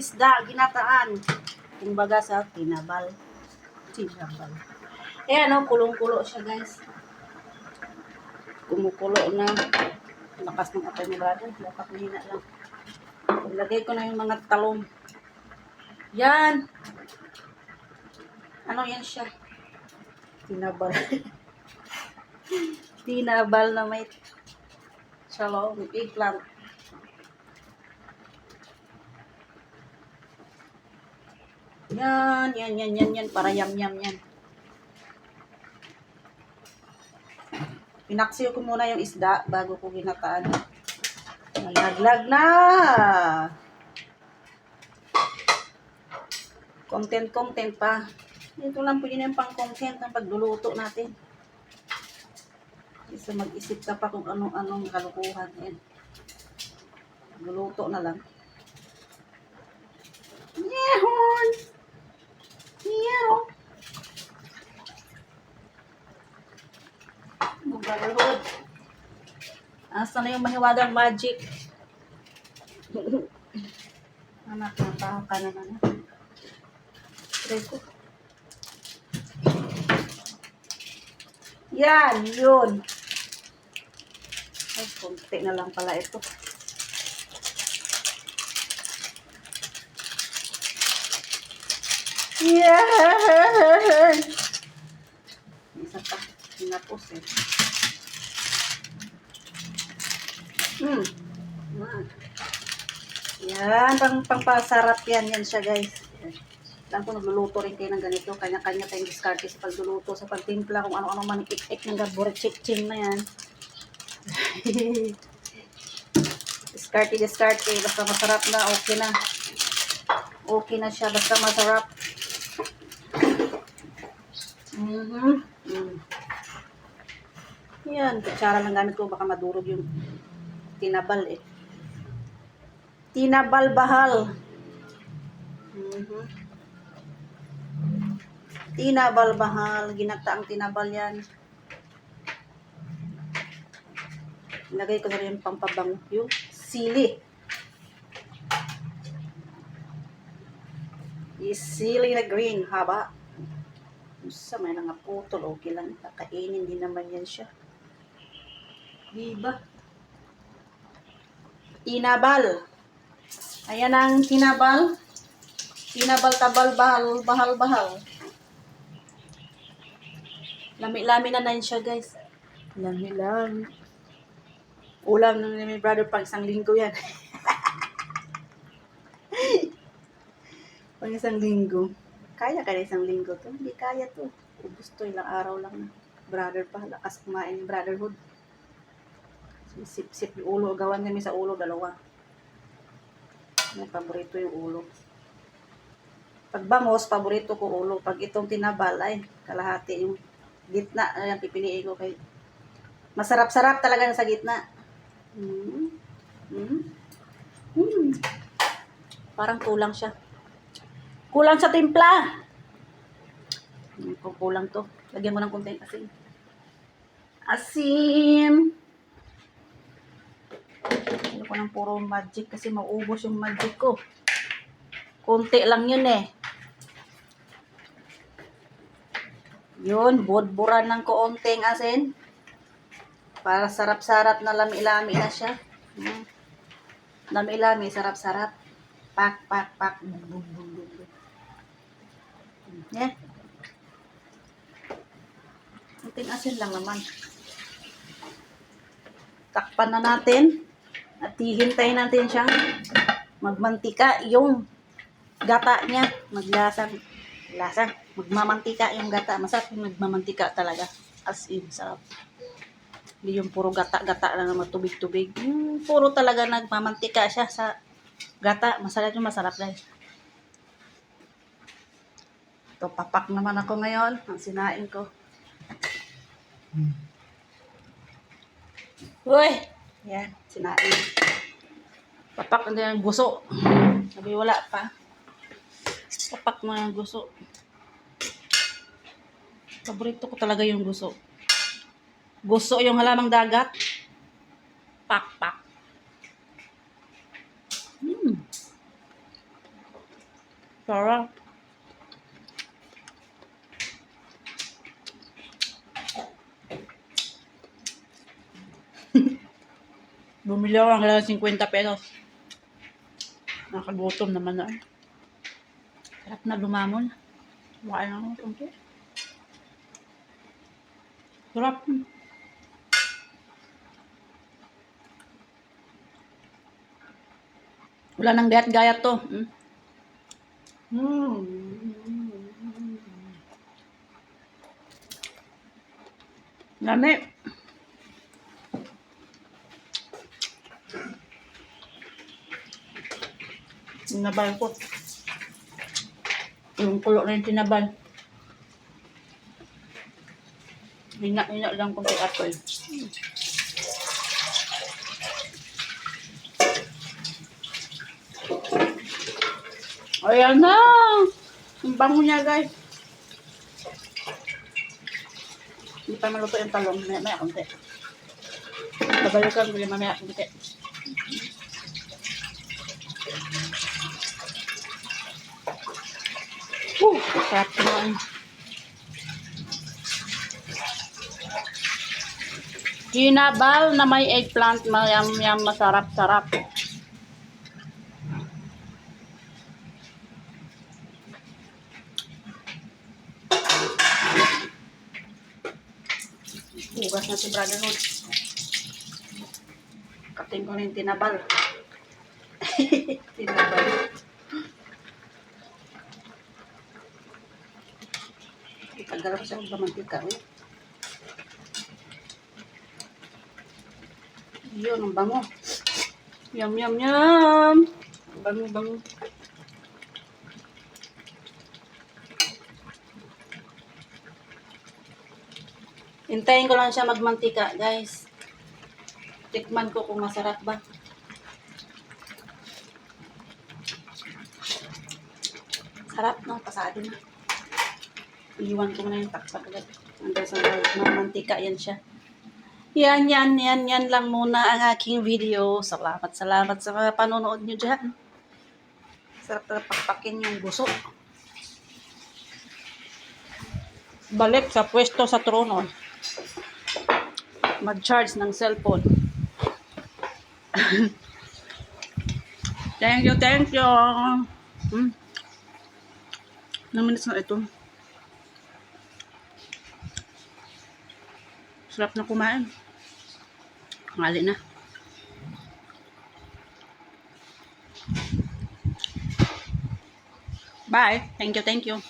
isda, ginataan. Kumbaga sa tinabal. Tinabal. Ayan o, kulong-kulo siya guys. Kumukulo na. Lakas ng apoy ni brother. Dapat mahina lang. Ilagay ko na yung mga talong. Yan. Ano yan siya? Tinabal. Tinabal na may shalom, eggplant. Yan, yan, yan, yan, yan. Para yam-yam yan. Pinaksiyo ko muna yung isda bago ko ginataan. Nalaglag na! Content-content pa. Ito lang po yun yung pang-content ng pagluluto natin. Isa mag-isip ka pa kung anong-anong kalukuhan. Yan. Luluto na lang. Asa na yung mahiwagang magic? Anak, napaho ka naman. Try. Yan, yun. Ay, konti na lang pala ito. Yan! Isa pa. Tinapos eh. Hmm. Hmm. Yan, pang pangpasarap yan. Yan siya, guys. Alam ko, nagluluto rin kayo ng ganito. Kanya-kanya tayong diskarte sa pagluluto, sa pagtimpla, kung ano-ano man ik-ik ng gabore chick-ching na yan. diskarte, diskarte. Basta masarap na, okay na. Okay na siya, basta masarap. Mhm. Mm. Yan, kutsara lang gamit ko. Baka madurog yung tinabal eh. Tinabal bahal. Mhm. Tinabal bahal. Ginataang tinabal yan. Ilagay ko na rin pampabango. Yung sili. Yung sili na green. Haba. Sa may mga putol. Okay lang. Kakainin din naman yan siya. Diba? Tinabal. Ayan ang tinabal. Tinabal, tabal, bahal, bahal, bahal. Lami-lami na na siya, guys. Lami-lami. Ulam ng ni brother pang isang linggo yan. pang isang linggo. Kaya kaya isang linggo to? Hindi kaya to. Ubus to, ilang araw lang. Brother pa, lakas kumain ng brotherhood. Sip-sip yung ulo. Gawan kami sa ulo, dalawa. May paborito yung ulo. Pag bangos, paborito ko ulo. Pag itong tinabal, ay, kalahati yung gitna. Ayan, pipiliin ko kay... Masarap-sarap talaga sa gitna. Mm. Mm. Mm. Parang kulang siya. Kulang sa timpla. Kung kulang to. Lagyan mo ng konting asin. Asin. Ko ng puro magic kasi maubos yung magic ko. Konti lang yun eh. Yun, budburan ng koonting asin. Para sarap-sarap na lami-lami na siya. Mm. Lami-lami, sarap-sarap. Pak, pak, pak. Bum, bum, bum, bum. Yeah. Konting asin lang naman. Takpan na natin. At hihintayin natin siyang magmantika yung gata niya. Maglasang, lasang, magmamantika yung gata. Masarap yung magmamantika talaga. As in, sarap. Hindi yung puro gata-gata lang na matubig-tubig. Yung puro talaga nagmamantika siya sa gata. Masarap yung masarap guys. Ito, papak naman ako ngayon. Ang sinain ko. Uy! Yan, sinain. Papak na yung guso. Sabi wala pa. Papak na yung guso. Paborito ko talaga yung guso. Gusto yung halamang dagat. Pak, pak. Hmm. Sarap. Bumili ako ang halagang 50 pesos. Nakagutom naman na. Sarap na lumamon. Makain ako ng konti. Sarap. Wala nang gayat-gayat to. Mm. Mm. Lami. Tinabal ko. Yung kulo na yung tinabal. Hina-hina lang kung kay Apple. Ayan na! Ang bango niya, guys. Hindi pa maluto yung talong. Maya, maya, konti. Babalikan ko yung mamaya, konti. Woo! Sarap kumain. Ginabal na may eggplant, mayam-yam, masarap-sarap. Hugas na si Brotherhood. Kating ko na yung tinabal. tinabal. Itagal ko siya ng mantika. Eh. Yun, ang bango. Yum, yum, yum. Ang Bango, bango. Hintayin ko lang siya magmantika, guys. Tikman ko kung masarap ba. Sarap, no? Pasado na. Iwan ko na yung takpak agad. Hanggang sa mamantika, yan siya. Yan, yan, yan, yan lang muna ang aking video. Salamat, salamat sa mga panonood nyo dyan. Sarap na pakpakin yung gusto. Balik sa pwesto sa trono. Mag-charge ng cellphone. thank you, thank you. Hmm. Minutes na ito? Sarap na kumain. Ngali na. Bye. Thank you, thank you.